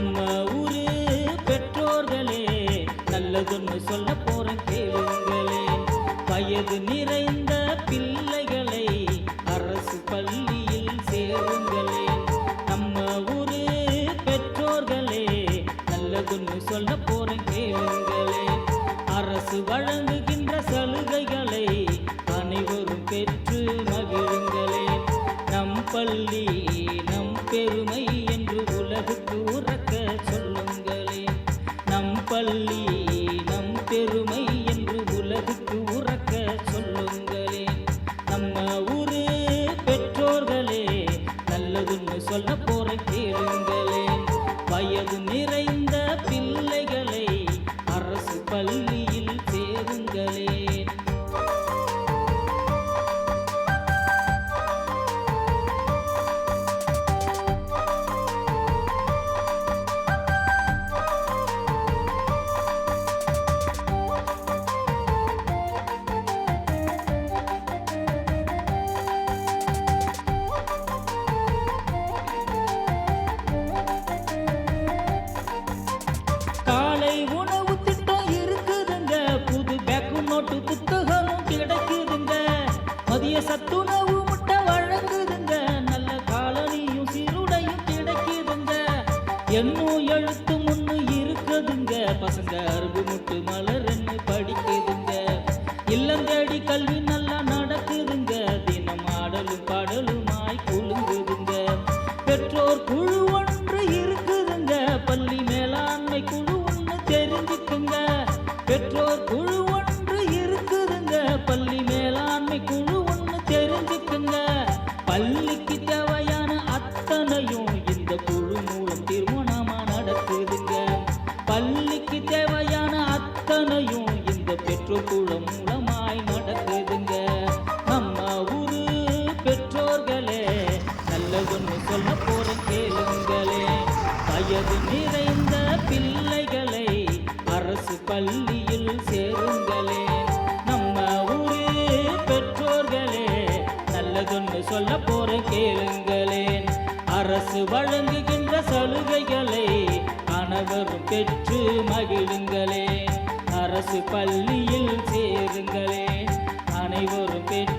நம்ம ஊரு பெற்றோர்களே நல்லதுன்னு சொல்ல போற கேளுங்களே. வயது நிறைந்த பிள்ளைகளை அரசு பள்ளியில் சேருங்களே. நம்ம ஊரு பெற்றோர்களே நல்லதுன்னு சொல்ல போற கேளுங்களே. அரசு வழங்குகின்ற சலுகைகளை அனைவரும் பெற்று மகிழுங்களே. நம் பள்ளி நம் பெருமை போற வயது நிறைந்த பிள்ளைகள் சத்துணவு முட்டை வழங்குதுங்க. நல்ல காலனியும் சீருடையும் கிடைக்குதுங்க. என்னும் எழுத்து முன்னு இருக்குதுங்க. பசங்க தேவையான அத்தனையும் இந்த பெற்றோர் குழு மூலமாய் நடக்குதுங்க. நம்ம ஊரு பெற்றோர்களே நல்லதுன்னு சொல்ல போற கேளுங்களே. வயது நிறைந்த பிள்ளைகளை அரசு பள்ளியில் சேருங்களே. நம்ம ஊரு பெற்றோர்களே நல்லதுன்னு சொல்ல போற கேளுங்களேன். அரசு வழங்குகின்ற சலுகைகளை அனைவரும் பெற்று மகிழுங்களே. அரசு பள்ளியில் சேருங்களே. அனைவரும் பெற்று